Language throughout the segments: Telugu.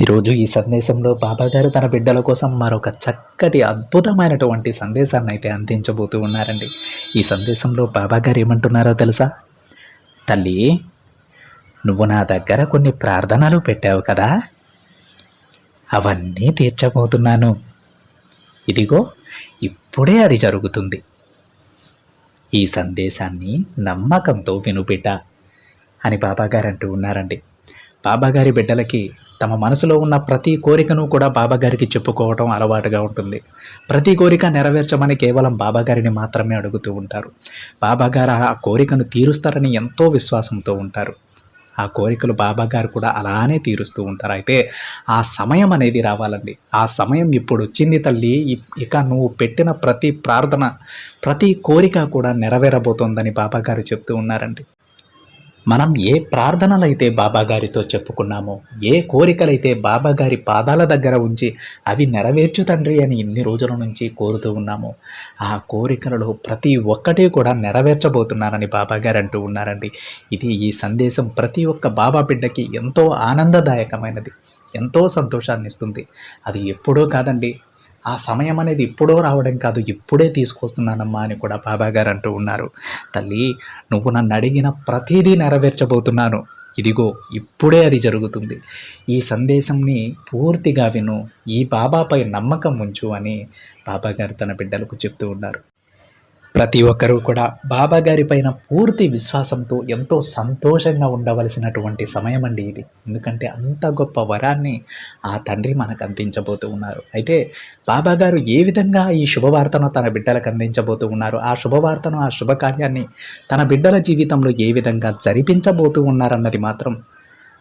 ఈరోజు ఈ సందేశంలో బాబాగారు తన బిడ్డల కోసం మరొక చక్కటి అద్భుతమైనటువంటి సందేశాన్ని అయితే అందించబోతూ ఉన్నారండి. ఈ సందేశంలో బాబాగారు ఏమంటున్నారో తెలుసా? తల్లి నువ్వు నా దగ్గర కొన్ని ప్రార్థనలు పెట్టావు కదా? అవన్నీ తీర్చబోతున్నాను. ఇదిగో ఇప్పుడే అది జరుగుతుంది. ఈ సందేశాన్ని నమ్మకంతో వినుబిడ్డ అని బాబాగారు అంటూ ఉన్నారండి. బాబాగారి బిడ్డలకి తమ మనసులో ఉన్న ప్రతి కోరికను కూడా బాబాగారికి చెప్పుకోవటం అలవాటుగా ఉంటుంది. ప్రతి కోరిక నెరవేర్చమని కేవలం బాబాగారిని మాత్రమే అడుగుతూ ఉంటారు. బాబాగారు ఆ కోరికను తీరుస్తారని ఎంతో విశ్వాసంతో ఉంటారు. ఆ కోరికలు బాబాగారు కూడా అలానే తీరుస్తూ ఉంటారు. అయితే ఆ సమయం అనేది రావాలండి. ఆ సమయం ఇప్పుడు వచ్చింది తల్లి. ఇక నువ్వు పెట్టిన ప్రతి ప్రార్థన ప్రతి కోరిక కూడా నెరవేరబోతోందని బాబాగారు చెప్తూ ఉన్నారండి. మనం ఏ ప్రార్థనలైతే బాబాగారితో చెప్పుకున్నామో ఏ కోరికలైతే బాబాగారి పాదాల దగ్గర ఉంచి అవి నెరవేర్చు తండ్రి అని ఇన్ని రోజుల నుంచి కోరుతూ ఉన్నామో ఆ కోరికలలో ప్రతి ఒక్కటి కూడా నెరవేర్చబోతున్నారని బాబాగారు అంటూ ఉన్నారండి. ఇది ఈ సందేశం ప్రతి ఒక్క బాబా బిడ్డకి ఎంతో ఆనందదాయకమైనది ఎంతో సంతోషాన్ని ఇస్తుంది అది ఎప్పుడో కాదండి ఆ సమయం అనేది ఇప్పుడో రావడం కాదు ఇప్పుడే తీసుకొస్తున్నానమ్మా అని కూడా బాబా గారు అంటూ ఉన్నారు. తల్లి నువ్వు నన్ను అడిగిన ప్రతిదీ నెరవేర్చబోతున్నాను. ఇదిగో ఇప్పుడే అది జరుగుతుంది. ఈ సందేశంని పూర్తిగా విను. ఈ బాబాపై నమ్మకం ఉంచు అని బాబాగారు తన బిడ్డలకు చెప్తూ ఉన్నారు. ప్రతి ఒక్కరూ కూడా బాబా గారి పైన పూర్తి విశ్వాసంతో ఎంతో సంతోషంగా ఉండవలసినటువంటి సమయం అండి ఇది. ఎందుకంటే అంత గొప్ప వరాన్ని ఆ తండ్రి మనకు అందించబోతూ ఉన్నారు. అయితే బాబా గారు ఏ విధంగా ఈ శుభవార్తను తన బిడ్డలకు అందించబోతూ ఉన్నారు? ఆ శుభవార్తను ఆ శుభకార్యాన్ని తన బిడ్డల జీవితంలో ఏ విధంగా జరిపించబోతూ ఉన్నారన్నది మాత్రం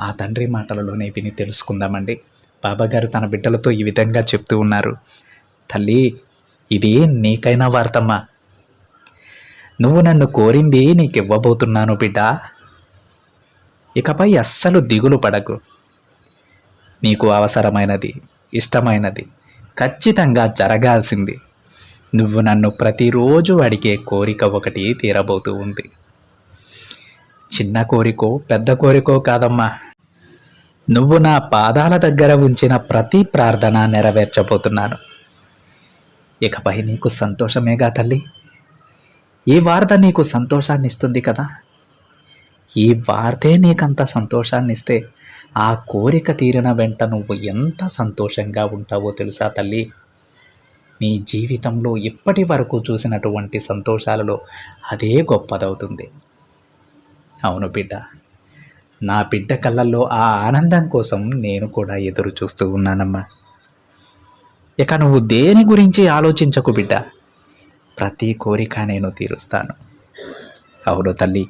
ఆ తండ్రి మాటలలోనే విని తెలుసుకుందామండి. బాబా గారు తన బిడ్డలతో ఈ విధంగా చెప్తూ ఉన్నారు. తల్లి ఇది నీకైనా వార్తమ్మా. నువ్వు నన్ను కోరింది నీకు ఇవ్వబోతున్నాను బిడ్డ. ఇకపై అస్సలు దిగులు పడకు. నీకు అవసరమైనది ఇష్టమైనది ఖచ్చితంగా జరగాల్సింది. నువ్వు నన్ను ప్రతిరోజు అడిగే కోరిక ఒకటి తీరబోతూ ఉంది. చిన్న కోరికో పెద్ద కోరికో కాదమ్మా. నువ్వు నా పాదాల దగ్గర ఉంచిన ప్రతి ప్రార్థన నెరవేర్చబోతున్నాను. ఇకపై నీకు సంతోషమేగా తల్లి? ఈ వార్త నీకు సంతోషాన్ని ఇస్తుంది కదా? ఈ వార్తే నీకంత సంతోషాన్ని ఇస్తే ఆ కోరిక తీరిన వెంట నువ్వు ఎంత సంతోషంగా ఉంటావో తెలుసా తల్లి? నీ జీవితంలో ఇప్పటి వరకు చూసినటువంటి సంతోషాలలో అదే గొప్పదవుతుంది. అవును బిడ్డ నా బిడ్డ కళ్ళల్లో ఆ ఆనందం కోసం నేను కూడా ఎదురు చూస్తూ ఉన్నానమ్మా. ఇక నువ్వు దేని గురించి ఆలోచించకు బిడ్డ? ప్రతి కోరిక నేను తీరుస్తాను. అవును తల్లి.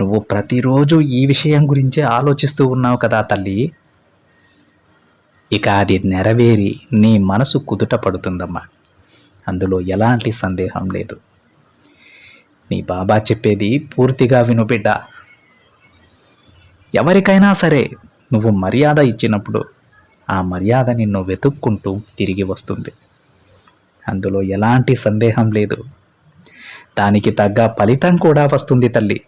నువ్వు ప్రతిరోజు ఈ విషయం గురించే ఆలోచిస్తూ ఉన్నావు కదా తల్లి. ఇక అది నెరవేరి నీ మనసు కుదుట పడుతుందమ్మా. అందులో ఎలాంటి సందేహం లేదు. నీ బాబా చెప్పేది పూర్తిగా విను బిడ్డ. ఎవరికైనా సరే నువ్వు మర్యాద ఇచ్చినప్పుడు ఆ మర్యాద నిన్ను వెతుక్కుంటూ తిరిగి వస్తుంది. అందులో ఎలాంటి సందేహం లేదు. దానికి తగ్గ ఫలితం కూడా వస్తుంది తల్లి.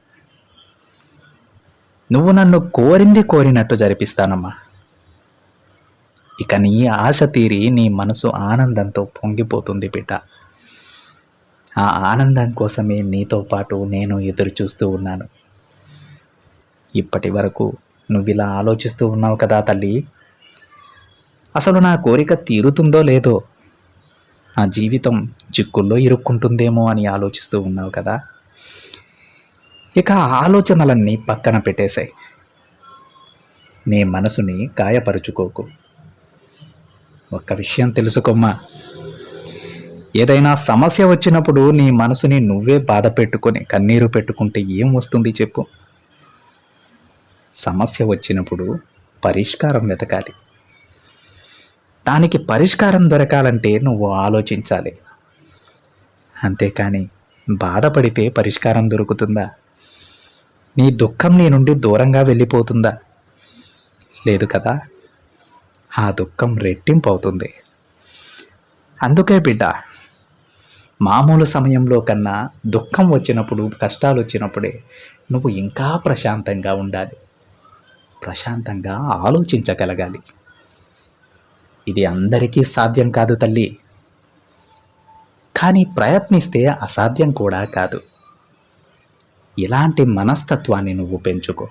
నువ్వు నన్ను కోరింది కోరినట్టు జరిపిస్తానమ్మా. ఇక నీ ఆశ తీరి నీ మనసు ఆనందంతో పొంగిపోతుంది బిడ్డ. ఆ ఆనందం కోసమే నీతో పాటు నేను ఎదురు చూస్తూ ఉన్నాను. ఇప్పటి వరకు నువ్వు ఇలా ఆలోచిస్తూ ఉన్నావు కదా తల్లి. అసలు నా కోరిక తీరుతుందో లేదో నా జీవితం చిక్కుల్లో ఇరుక్కుంటుందేమో అని ఆలోచిస్తూ ఉన్నావు కదా? ఇక ఆ ఆలోచనలన్నీ పక్కన పెట్టేశాయి. నీ మనసుని గాయపరుచుకోకు. ఒక్క విషయం తెలుసుకోమ్మా. ఏదైనా సమస్య వచ్చినప్పుడు నీ మనసుని నువ్వే బాధ పెట్టుకొని కన్నీరు పెట్టుకుంటే ఏం వస్తుంది చెప్పు? సమస్య వచ్చినప్పుడు పరిష్కారం వెతకాలి. దానికి పరిష్కారం దొరకాలంటే నువ్వు ఆలోచించాలి. అంతేకాని బాధపడితే పరిష్కారం దొరుకుతుందా? నీ దుఃఖం నీ నుండి దూరంగా వెళ్ళిపోతుందా? లేదు కదా? ఆ దుఃఖం రెట్టింపు అవుతుంది అందుకే బిడ్డ మామూలు సమయంలో కన్నా దుఃఖం వచ్చినప్పుడు కష్టాలు వచ్చినప్పుడే నువ్వు ఇంకా ప్రశాంతంగా ఉండాలి. ప్రశాంతంగా ఆలోచించగలగాలి. ఇది అందరికీ సాధ్యం కాదు తల్లి. కానీ ప్రయత్నిస్తే అసాధ్యం కూడా కాదు. ఇలాంటి మనస్తత్వాన్ని నువ్వు పెంచుకో.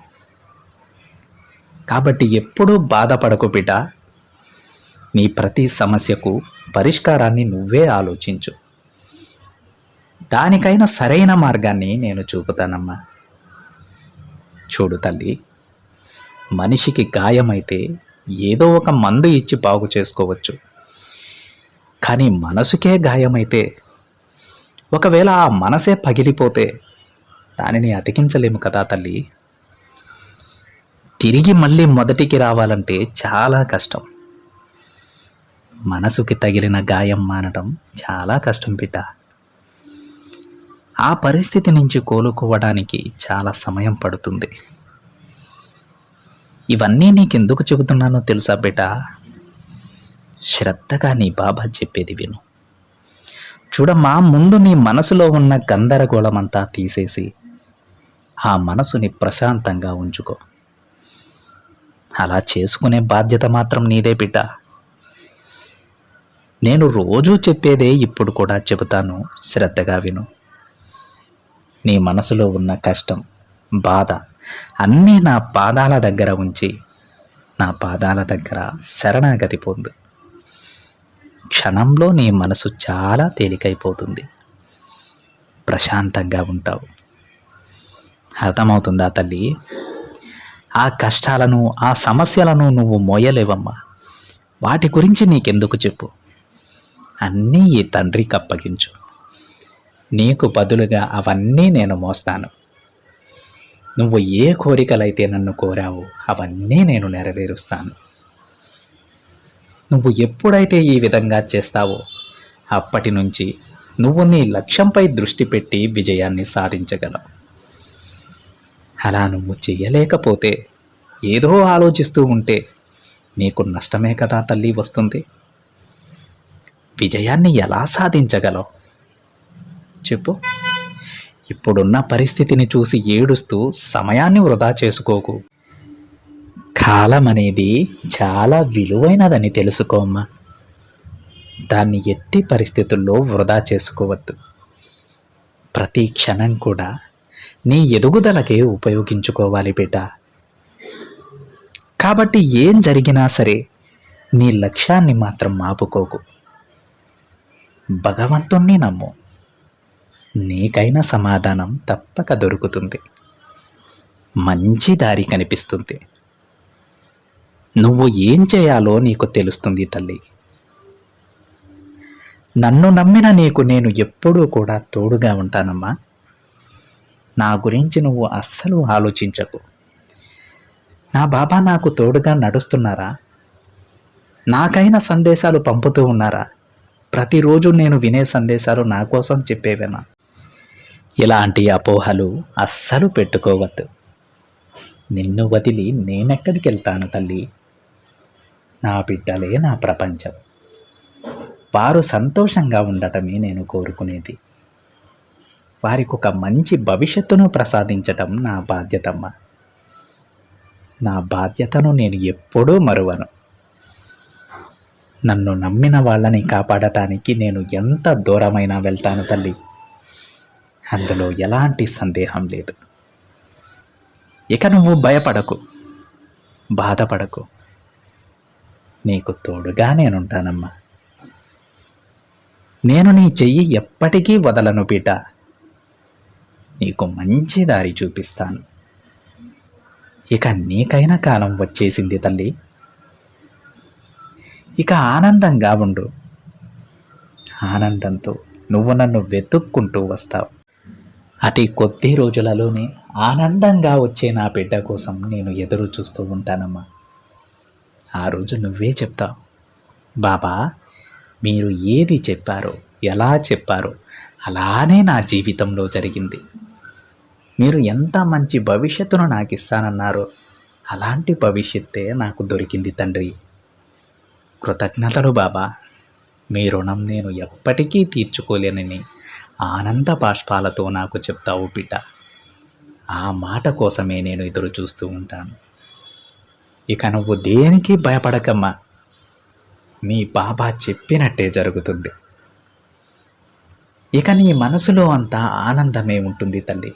కాబట్టి ఎప్పుడూ బాధపడకు బిడ్డ. నీ ప్రతి సమస్యకు పరిష్కారాన్ని నువ్వే ఆలోచించు. దానికైనా సరైన మార్గాన్ని నేను చూపుతానమ్మా. చూడు తల్లి మనిషికి గాయమైతే ఏదో ఒక మందు ఇచ్చి బాగు చేసుకోవచ్చు. కానీ మనసుకే గాయమైతే ఒకవేళ ఆ మనసే పగిలిపోతే దానిని అతికించలేము కదా తల్లి. తిరిగి మళ్ళీ మొదటికి రావాలంటే చాలా కష్టం. మనసుకి తగిలిన గాయం మానడం చాలా కష్టం బిడ్డ. ఆ పరిస్థితి నుంచి కోలుకోవడానికి చాలా సమయం పడుతుంది. ఇవన్నీ నీకెందుకు చెబుతున్నానో తెలుసా బిడ్డ శ్రద్ధగా నీ బాబా చెప్పేది విను. చూడమ్మా ముందు నీ మనసులో ఉన్న గందరగోళమంతా తీసేసి ఆ మనసుని ప్రశాంతంగా ఉంచుకో. అలా చేసుకునే బాధ్యత మాత్రం నీదే బిడ్డ నేను రోజూ చెప్పేదే ఇప్పుడు కూడా చెబుతాను శ్రద్ధగా విను. నీ మనసులో ఉన్న కష్టం బాధ అన్నీ నా పాదాల దగ్గర ఉంచి నా పాదాల దగ్గర శరణాగతి పొందు. క్షణంలో నీ మనసు చాలా తేలికైపోతుంది. ప్రశాంతంగా ఉంటావు. అర్థమవుతుందా తల్లి? ఆ కష్టాలను ఆ సమస్యలను నువ్వు మోయలేవమ్మా. వాటి గురించి నీకెందుకు చెప్పు? అన్నీ ఈ తండ్రికి అప్పగించు. నీకు బదులుగా అవన్నీ నేను మోస్తాను. నువ్వు ఏ కోరికలైతే నన్ను కోరావో అవన్నీ నేను నెరవేరుస్తాను. నువ్వు ఎప్పుడైతే ఈ విధంగా చేస్తావో అప్పటి నుంచి నువ్వు నీ లక్ష్యంపై దృష్టి పెట్టి విజయాన్ని సాధించగలవు. అలా నువ్వు చేయలేకపోతే ఏదో ఆలోచిస్తూ ఉంటే నీకు నష్టమే కదా తల్లి వస్తుంది. విజయాన్ని ఎలా సాధించగలవు? చెప్పు. ఇప్పుడున్న పరిస్థితిని చూసి ఏడుస్తూ సమయాన్ని వృధా చేసుకోకు. కాలం అనేది చాలా విలువైనదని తెలుసుకోమ్మా దాన్ని ఎట్టి పరిస్థితుల్లో వృధా చేసుకోవద్దు. ప్రతి క్షణం కూడా నీ ఎదుగుదలకే ఉపయోగించుకోవాలి బిడ్డ. కాబట్టి ఏం జరిగినా సరే నీ లక్ష్యాన్ని మాత్రం ఆపుకోకు. భగవంతుణ్ణి నమ్ము. నీకైన సమాధానం తప్పక దొరుకుతుంది. మంచి దారి కనిపిస్తుంది. నువ్వు ఏం చేయాలో నీకు తెలుస్తుంది తల్లి. నన్ను నమ్మిన నీకు నేను ఎప్పుడూ కూడా తోడుగా ఉంటానమ్మా. నా గురించి నువ్వు అస్సలు ఆలోచించకు. నా బాబా నాకు తోడుగా నడుస్తున్నారా? నాకైన సందేశాలు పంపుతూ ఉన్నారా? ప్రతిరోజు నేను వినే సందేశాలు నా కోసం చెప్పేవేనా? ఇలాంటి అపోహలు అస్సలు పెట్టుకోవద్దు. నిన్ను వదిలి నేనెక్కడికి వెళ్తాను తల్లి? నా బిడ్డలే నా ప్రపంచం. వారు సంతోషంగా ఉండటమే నేను కోరుకునేది. వారికి ఒక మంచి భవిష్యత్తును ప్రసాదించటం నా బాధ్యతమ్మ. నా బాధ్యతను నేను ఎప్పుడూ మరువను. నన్ను నమ్మిన వాళ్ళని కాపాడటానికి నేను ఎంత దూరమైనా వెళ్తాను తల్లి. అందులో ఎలాంటి సందేహం లేదు. ఇక నువ్వు భయపడకు బాధపడకు. నీకు తోడుగా నేనుంటానమ్మా. నేను నీ చెయ్యి ఎప్పటికీ వదలను బిడ్డ. నీకు మంచి దారి చూపిస్తాను. ఇక నీకైన కాలం వచ్చేసింది తల్లి. ఇక ఆనందంగా ఉండు. ఆనందంతో నువ్వు నన్ను వెతుక్కుంటూ వస్తావు. అతి కొద్ది రోజులలోనే ఆనందంగా వచ్చే నా బిడ్డ కోసం నేను ఎదురు చూస్తూ ఉంటానమ్మా. ఆ రోజు నువ్వే చెప్తావు. బాబా మీరు ఏది చెప్పారో ఎలా చెప్పారో అలానే నా జీవితంలో జరిగింది. మీరు ఎంత మంచి భవిష్యత్తును నాకు ఇస్తానన్నారో అలాంటి భవిష్యత్తే నాకు దొరికింది తండ్రి. కృతజ్ఞతలు బాబా. మీ రుణం నేను ఎప్పటికీ తీర్చుకోలేనని. ఆనంద బాష్పాలతో నాకు చెప్తావు బిడ్డ ఆ మాట కోసమే నేను ఎదురు చూస్తూ ఉంటాను. ఇక నువ్వు దేనికి భయపడకమ్మా. నీ బాబా చెప్పినట్టే జరుగుతుంది. ఇక నీ మనసులో అంతా ఆనందమే ఉంటుంది తల్లి.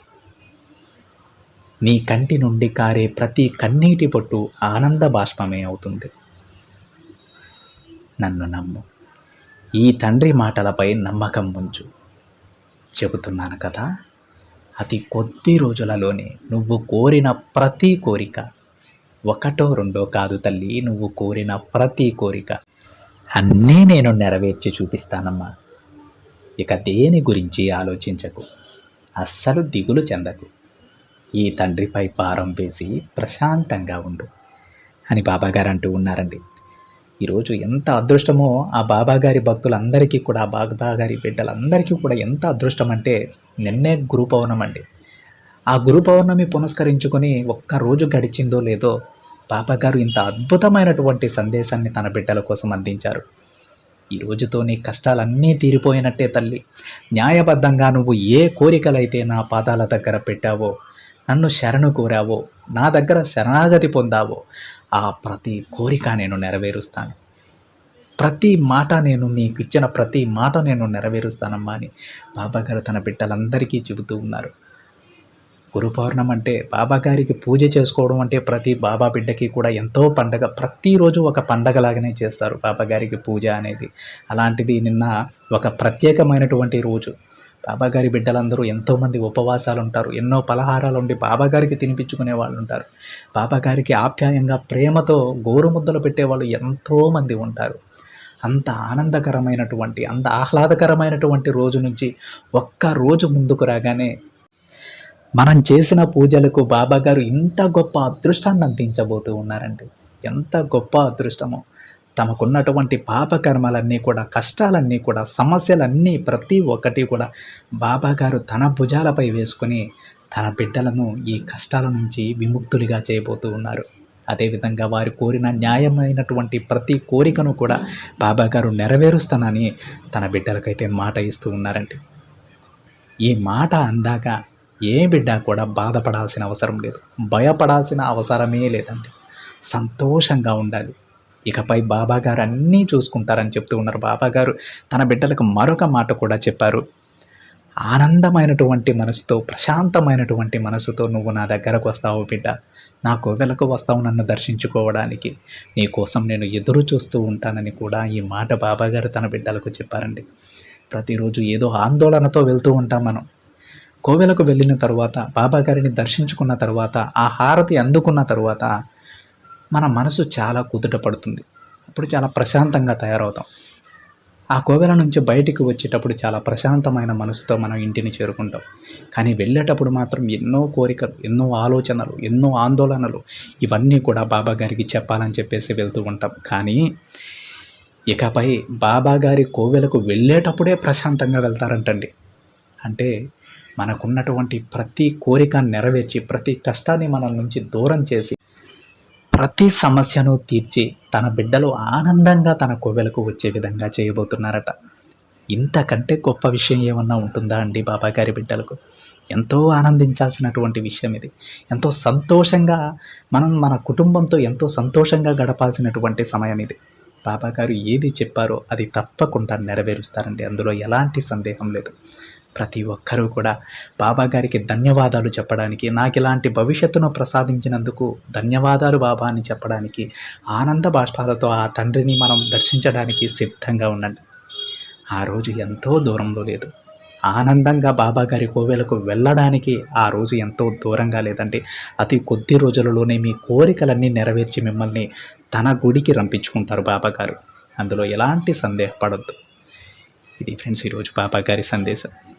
నీ కంటి నుండి కారే ప్రతి కన్నీటి పొట్టు ఆనంద బాష్పమే అవుతుంది. నన్ను నమ్ము. ఈ తండ్రి మాటలపై నమ్మకం ఉంచు. చెబుతున్నాను కదా. అతి కొద్ది రోజులలోనే నువ్వు కోరిన ప్రతి కోరిక ఒకటో రెండో కాదు తల్లి నువ్వు కోరిన ప్రతి కోరిక అన్నీ నేను నెరవేర్చి చూపిస్తానమ్మా. ఇక దేని గురించి ఆలోచించకు? అస్సలు దిగులు చెందకు. ఈ తండ్రిపై భారం వేసి ప్రశాంతంగా ఉండు అని బాబాగారు అంటూ ఉన్నారండి. ఈరోజు ఎంత అదృష్టమో ఆ బాబాగారి భక్తులందరికీ కూడా ఆ బాబాగారి బిడ్డలందరికీ కూడా ఎంత అదృష్టం అంటే నిన్నే గురు అండి ఆ గురు పౌర్ణమి పునస్కరించుకొని ఒక్క రోజు గడిచిందో లేదో బాబాగారు ఇంత అద్భుతమైనటువంటి సందేశాన్ని తన బిడ్డల కోసం అందించారు. ఈ రోజుతో నీ కష్టాలన్నీ తీరిపోయినట్టే తల్లి. న్యాయబద్ధంగా నువ్వు ఏ కోరికలైతే నా పాదాల దగ్గర పెట్టావో నన్ను శరణు కోరావో నా దగ్గర శరణాగతి పొందావో ఆ ప్రతి కోరిక నేను నెరవేరుస్తాను. ప్రతి మాట నేను మీకు ఇచ్చిన ప్రతి మాట నేను నెరవేరుస్తానమ్మా అని బాబాగారు తన బిడ్డలందరికీ చెబుతూ ఉన్నారు. గురు పౌర్ణం అంటే బాబాగారికి పూజ చేసుకోవడం అంటే ప్రతి బాబా బిడ్డకి కూడా ఎంతో పండగ ప్రతిరోజు ఒక పండగలాగానే చేస్తారు బాబాగారికి పూజ అనేది. అలాంటిది నిన్న ఒక ప్రత్యేకమైనటువంటి రోజు. బాబాగారి బిడ్డలందరూ ఎంతోమంది ఉపవాసాలు ఉంటారు ఎన్నో పలహారాలు ఉండి బాబాగారికి తినిపించుకునే వాళ్ళు ఉంటారు బాబాగారికి ఆప్యాయంగా ప్రేమతో గోరుముద్దలు పెట్టేవాళ్ళు ఎంతోమంది ఉంటారు. అంత ఆనందకరమైనటువంటి అంత ఆహ్లాదకరమైనటువంటి రోజు నుంచి ఒక్క రోజు ముందుకు రాగానే మనం చేసిన పూజలకు బాబాగారు ఇంత గొప్ప అదృష్టాన్ని అందించబోతూ ఉన్నారండి. ఎంత గొప్ప అదృష్టమో. తమకున్నటువంటి పాపకర్మలన్నీ కూడా కష్టాలన్నీ కూడా సమస్యలన్నీ ప్రతి ఒక్కటి కూడా బాబాగారు తన భుజాలపై వేసుకొని తన బిడ్డలను ఈ కష్టాల నుంచి విముక్తులుగా చేయబోతూ ఉన్నారు. అదేవిధంగా వారు కోరిన న్యాయమైనటువంటి ప్రతి కోరికను కూడా బాబాగారు నెరవేరుస్తానని తన బిడ్డలకైతే మాట ఇస్తూ ఉన్నారండి. ఈ మాట అందాక ఏ బిడ్డ కూడా బాధపడాల్సిన అవసరం లేదు. భయపడాల్సిన అవసరమే లేదండి. సంతోషంగా ఉండాలి. ఇకపై బాబాగారు అన్నీ చూసుకుంటారని చెప్తూ ఉన్నారు. బాబాగారు తన బిడ్డలకు మరొక మాట కూడా చెప్పారు. ఆనందమైనటువంటి మనసుతో ప్రశాంతమైనటువంటి మనసుతో నువ్వు నా దగ్గరకు వస్తావు బిడ్డ. నా కోవెలకు వస్తావు నన్ను దర్శించుకోవడానికి. నీ కోసం నేను ఎదురు చూస్తూ ఉంటానని కూడా ఈ మాట బాబాగారు తన బిడ్డలకు చెప్పారండి. ప్రతిరోజు ఏదో ఆందోళనతో వెళ్తూ ఉంటాం మనం. కోవెలకు వెళ్ళిన తర్వాత బాబాగారిని దర్శించుకున్న తర్వాత ఆ హారతి అందుకున్న తర్వాత మన మనసు చాలా కుదుట పడుతుంది. అప్పుడు చాలా ప్రశాంతంగా తయారవుతాం. ఆ కోవెల నుంచి బయటికి వచ్చేటప్పుడు చాలా ప్రశాంతమైన మనసుతో మనం ఇంటిని చేరుకుంటాం. కానీ వెళ్ళేటప్పుడు మాత్రం ఎన్నో కోరికలు ఎన్నో ఆలోచనలు ఎన్నో ఆందోళనలు ఇవన్నీ కూడా బాబా గారికి చెప్పాలని చెప్పేసి వెళ్తూ ఉంటాం. కానీ ఇకపై బాబా గారి కోవెలకు వెళ్ళేటప్పుడే ప్రశాంతంగా వెళ్తారంటండి. అంటే మనకున్నటువంటి ప్రతి కోరిక నెరవేర్చి ప్రతి కష్టాన్ని మన నుంచి దూరం చేసి ప్రతి సమస్యను తీర్చి తన బిడ్డలు ఆనందంగా తన కోవెలకు వచ్చే విధంగా చేయబోతున్నారట. ఇంతకంటే గొప్ప విషయం ఏమన్నా ఉంటుందా అండి బాబా గారి బిడ్డలకు? ఎంతో ఆనందించాల్సినటువంటి విషయం ఇది. ఎంతో సంతోషంగా మనం మన కుటుంబంతో ఎంతో సంతోషంగా గడపాల్సినటువంటి సమయం ఇది. బాబా గారు ఏది చెప్పారో అది తప్పకుండా నెరవేరుస్తారండి. అందులో ఎలాంటి సందేహం లేదు. ప్రతి ఒక్కరూ కూడా బాబా గారికి ధన్యవాదాలు చెప్పడానికి నాకు ఇలాంటి భవిష్యత్తును ప్రసాదించినందుకు ధన్యవాదాలు బాబా అని చెప్పడానికి ఆనంద బాష్పాలతో ఆ తండ్రిని మనం దర్శించడానికి సిద్ధంగా ఉండండి. ఆ రోజు ఎంతో దూరంలో లేదు. ఆనందంగా బాబా గారి కోవెలకు వెళ్ళడానికి ఆ రోజు ఎంతో దూరంగా లేదంటే అతి కొద్ది రోజులలోనే మీ కోరికలన్నీ నెరవేర్చి మిమ్మల్ని తన గుడికి రంపించుకుంటారు బాబా గారు. అందులో ఎలాంటి సందేహపడద్దు. ఇది ఫ్రెండ్స్ ఈరోజు బాబా గారి సందేశం.